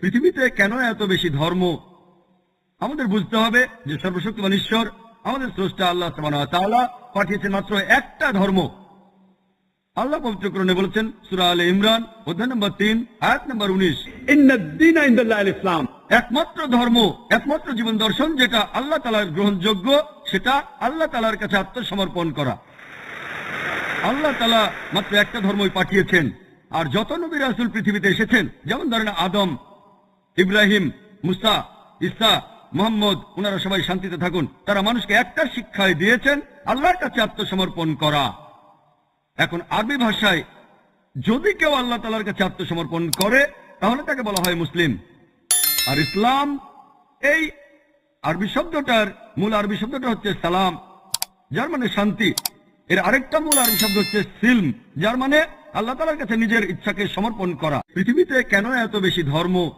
পৃথিবীতে কেন এত বেশি ধর্ম? আমাদের বুঝতে হবে যে সর্বশক্তি ঈশ্বর আমাদের স্রষ্টা আল্লাহ তাআলা পাঠিয়েছেন মাত্র একটা ধর্ম। আল্লাহ পবিত্র পবিত্রকরণে বলেছেন সুরা আল ইমরান অধ্যায় নম্বর তিন আয়াত নম্বর উনিশ। ইসলাম। একমাত্র ধর্ম একমাত্র জীবন দর্শন যেটা আল্লাহ তালার গ্রহণযোগ্য সেটা আল্লাহ তালার কাছে আত্মসমর্পণ করা। আল্লাহ তালা মাত্র একটা ধর্মই পাঠিয়েছেন আর যত নবী রাসুল পৃথিবীতে এসেছেন যেমন ধরেন আদম ইব্রাহিম, মুসা ইসা মোহাম্মদ ওনারা সবাই শান্তিতে থাকুন। তারা মানুষকে একটা শিক্ষায় দিয়েছেন, আল্লাহর কাছে আত্মসমর্পণ করা। এখন আরবি ভাষায় যদি কেউ আল্লাহ তালার কাছে আত্মসমর্পণ করে, তাহলে তাকে বলা হয় মুসলিম। আর ইসলাম, এই আরবি শব্দটার মূল আরবি শব্দটা হচ্ছে সালাম, যার মানে শান্তি। এর আরেকটা মূল আরবি শব্দ হচ্ছে সিলম, যার মানে আল্লাহ তালার কাছে নিজের ইচ্ছাকে সমর্পণ করা। পৃথিবীতে কেন এত বেশি ধর্ম